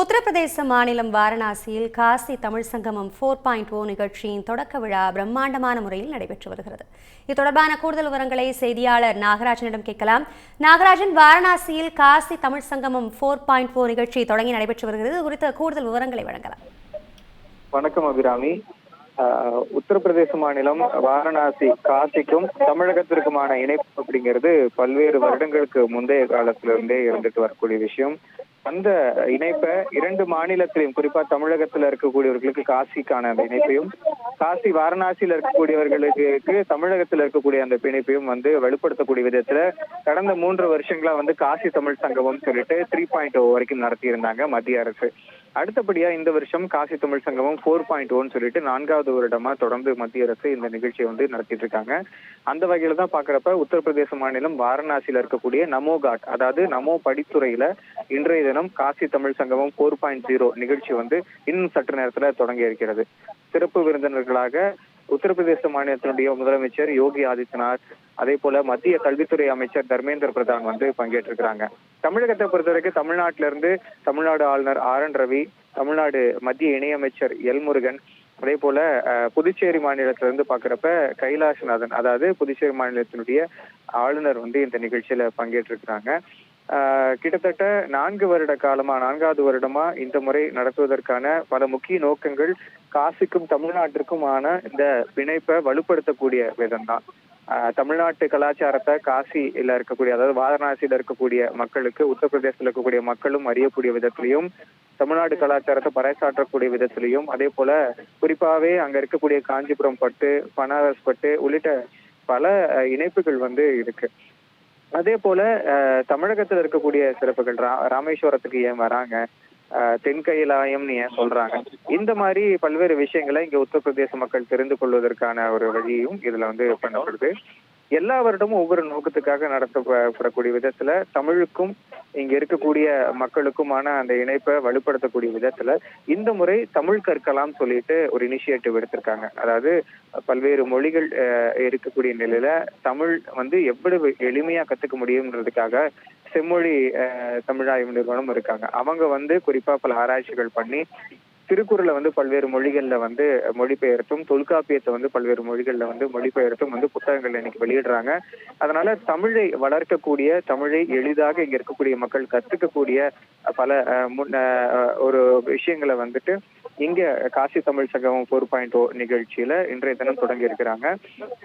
உத்தரப்பிரதேச மாநிலம் வாரணாசியில் காசி தமிழ் சங்கமம் ஃபோர் பாயிண்ட் ஓ நிகழ்ச்சியின் தொடக்க விழா பிரம்மாண்டமான முறையில் நடைபெற்று வருகிறது. இது தொடர்பான கூடுதல் விவரங்களை செய்தியாளர் நாகராஜனிடம் கேட்கலாம். நாகராஜன் வாரணாசியில் காசி தமிழ் சங்கமம் ஃபோர் பாயிண்ட் ஓ நிகழ்ச்சி தொடங்கி நடைபெற்று வருகிறது. குறித்த கூடுதல் விவரங்களை வழங்கலாம். வணக்கம் அபிராமி. உத்தரப்பிரதேச மாநிலம் வாரணாசி காசிக்கும் தமிழகத்திற்குமான இணைப்பு அப்படிங்கிறது பல்வேறு வருடங்களுக்கு முந்தைய காலத்திலிருந்தே இருந்துட்டு வரக்கூடிய விஷயம். அந்த இணைப்பை இரண்டு மாநிலத்திலையும் குறிப்பா தமிழகத்துல இருக்கக்கூடியவர்களுக்கு காசிக்கான அந்த இணைப்பையும் காசி வாரணாசியில இருக்கக்கூடியவர்களுக்கு தமிழகத்துல இருக்கக்கூடிய அந்த பிணைப்பையும் வந்து வலுப்படுத்தக்கூடிய விதத்துல கடந்த மூன்று வருஷங்களா வந்து காசி தமிழ் சங்கமம் சொல்லிட்டு த்ரீ பாயிண்ட் ஓ வரைக்கும் நடத்தி இருந்தாங்க மத்திய அரசு. அடுத்தபடியா இந்த வருஷம் காசி தமிழ் சங்கமம் ஃபோர் பாயிண்ட் ஒன் சொல்லிட்டு நான்காவது வருடமா தொடர்ந்து மத்திய அரசு இந்த நிகழ்ச்சியை வந்து நடத்திட்டு இருக்காங்க. அந்த வகையில தான் பாக்குறப்ப உத்தரப்பிரதேச மாநிலம் வாரணாசியில இருக்கக்கூடிய நமோ காட் அதாவது நமோ படித்துறையில இன்றைய தினம் காசி தமிழ் சங்கமம் ஃபோர் பாயிண்ட் ஜீரோ நிகழ்ச்சி வந்து இன்னும் சற்று நேரத்துல தொடங்கி இருக்கிறது. சிறப்பு விருந்தினர்களாக உத்தரப்பிரதேச மாநிலத்தினுடைய முதலமைச்சர் யோகி ஆதித்யநாத் அதே போல மத்திய கல்வித்துறை அமைச்சர் தர்மேந்திர பிரதான் வந்து பங்கேற்றிருக்கிறாங்க. தமிழகத்தை பொறுத்த வரைக்கும் தமிழ்நாட்டில இருந்து தமிழ்நாடு ஆளுநர் ஆர் என் ரவி தமிழ்நாடு மத்திய இணையமைச்சர் எல் முருகன் அதே போல புதுச்சேரி மாநிலத்தில இருந்து பாக்குறப்ப கைலாசநாதன் அதாவது புதுச்சேரி மாநிலத்தினுடைய ஆளுநர் வந்து இந்த நிகழ்ச்சியில பங்கேற்றிருக்கிறாங்க. கிட்டத்தட்ட நான்கு வருட காலமா நான்காவது வருடமா இந்த முறை நடத்துவதற்கான பல முக்கிய நோக்கங்கள் காசிக்கும் தமிழ்நாட்டிற்குமான இந்த பிணைப்பை வலுப்படுத்தக்கூடிய விதம் தான் தமிழ்நாட்டு கலாச்சாரத்தை காசியில இருக்கக்கூடிய அதாவது வாரணாசியில இருக்கக்கூடிய மக்களுக்கு உத்தரப்பிரதேசத்துல இருக்கக்கூடிய மக்களும் அறியக்கூடிய விதத்திலையும் தமிழ்நாடு கலாச்சாரத்தை பறைசாற்றக்கூடிய விதத்திலையும் அதே போல குறிப்பாவே அங்க இருக்கக்கூடிய காஞ்சிபுரம் பட்டு பனாரஸ் பட்டு உள்ளிட்ட பல இணைப்புகள் வந்து இருக்கு. அதே போல அஹ், தமிழகத்துல இருக்கக்கூடிய சிறப்புகள் ரா ராமேஸ்வரத்துக்கு ஏன் வராங்க? அஹ், ஏன் சொல்றாங்க? இந்த மாதிரி பல்வேறு விஷயங்களை இங்க உத்தரப்பிரதேச மக்கள் தெரிந்து கொள்வதற்கான ஒரு வழியும் இதுல வந்து பண்ணப்படுது. எல்லா வருடமும் ஒவ்வொரு நோக்கத்துக்காக நடத்தப்படக்கூடிய விதத்துல தமிழுக்கும் இங்க இருக்கக்கூடிய மக்களுக்குமான அந்த இணைப்பை வலுப்படுத்தக்கூடிய விதத்துல இந்த முறை தமிழ் கற்கலாம் சொல்லிட்டு ஒரு இனிஷியேட்டிவ் எடுத்திருக்காங்க. அதாவது பல்வேறு மொழிகள் அஹ், இருக்கக்கூடிய நிலையில தமிழ் வந்து எவ்வளவு எளிமையா கத்துக்க முடியும்ன்றதுக்காக செம்மொழி அஹ், தமிழாய்வு நிறுவனம் இருக்காங்க. அவங்க வந்து குறிப்பா பல ஆராய்ச்சிகள் பண்ணி திருக்குறளை வந்து பல்வேறு மொழிகள்ல வந்து மொழிபெயர்த்தும் தொல்காப்பியத்தை வந்து பல்வேறு மொழிகள்ல வந்து மொழிபெயர்த்தும் வந்து புத்தகங்கள் இன்னைக்கு வெளியிடுறாங்க. அதனால தமிழை வளர்க்கக்கூடிய தமிழை எளிதாக இங்க இருக்கக்கூடிய மக்கள் கத்துக்கக்கூடிய பல அஹ், ஒரு விஷயங்களை வந்துட்டு இங்க காசி தமிழ் சங்கம் ஃபோர் பாயிண்ட் ஓ நிகழ்ச்சியில இன்றைய தினம் தொடங்கி இருக்கிறாங்க.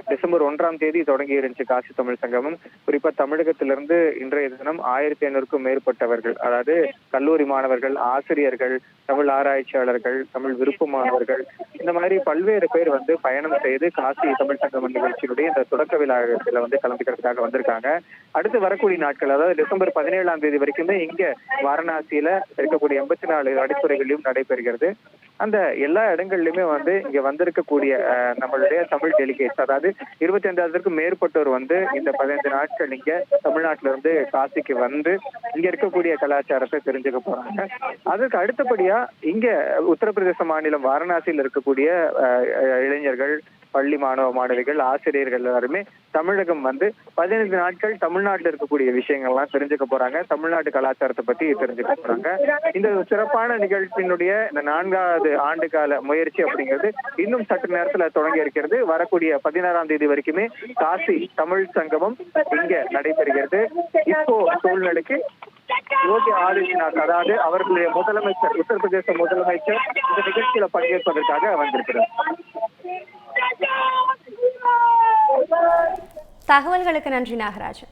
டிசம்பர் ஒன்றாம் தேதி தொடங்கி இருந்துச்சு காசி தமிழ் சங்கமம். குறிப்பா தமிழகத்திலிருந்து இன்றைய தினம் ஆயிரத்தி ஐநூறுக்கும் மேற்பட்டவர்கள் அதாவது கல்லூரி மாணவர்கள் ஆசிரியர்கள் தமிழ் ஆராய்ச்சியாளர்கள் தமிழ் விருப்ப மாணவர்கள் இந்த மாதிரி பல்வேறு பேர் வந்து பயணம் செய்து காசி தமிழ் சங்கமம் நிகழ்ச்சியினுடைய இந்த தொடக்க விழாவில் வந்து கலந்துக்கிறதுக்காக வந்திருக்காங்க. அடுத்து வரக்கூடிய நாட்கள் அதாவது டிசம்பர் பதினேழாம் தேதி வரைக்குமே இங்க வாரண வாரணாசியில இருக்கக்கூடிய எண்பத்தி நாலு அடித்துறைகளிலும் நடைபெறுகிறது. அந்த எல்லா இடங்கள்லயுமே வந்து இங்க வந்திருக்கக்கூடிய நம்மளுடைய தமிழ் டெலிகேட்ஸ் அதாவது இருபத்தி ஐந்தாயிரத்துக்கும் மேற்பட்டோர் வந்து இந்த பதினைந்து நாட்கள் இங்க தமிழ்நாட்டுல இருந்து காசிக்கு வந்து இங்க இருக்கக்கூடிய கலாச்சாரத்தை தெரிஞ்சுக்க போறாங்க. அதுக்கு அடுத்தபடியா இங்க உத்தரப்பிரதேச மாநிலம் வாரணாசியில் இருக்கக்கூடிய இளைஞர்கள் பள்ளி மாணவ மாணவிகள் ஆசிரியர்கள் எல்லாருமே தமிழகம் வந்து பதினைந்து நாட்கள் தமிழ்நாட்டில் இருக்கக்கூடிய விஷயங்கள்லாம் தெரிஞ்சுக்க போறாங்க. தமிழ்நாட்டு கலாச்சாரத்தை பத்தி தெரிஞ்சுக்க போறாங்க. இந்த சிறப்பான நிகழ்ச்சியினுடைய இந்த நான்காவது ஆண்டு கால முயற்சி அப்படிங்கிறது இன்னும் சற்று நேரத்துல தொடங்கி இருக்கிறது. வரக்கூடிய பதினாறாம் தேதி வரைக்குமே காசி தமிழ் சங்கமம் இங்க நடைபெறுகிறது. இப்போ சூழ்நிலைக்கு யோகி ஆதித்யநாத் அதாவது அவர்களுடைய முதலமைச்சர் உத்தரப்பிரதேச முதலமைச்சர் இந்த நிகழ்ச்சியில பங்கேற்பதற்காக வந்திருக்கிறார். தகவல்களுக்கு நன்றி நாகராஜன்.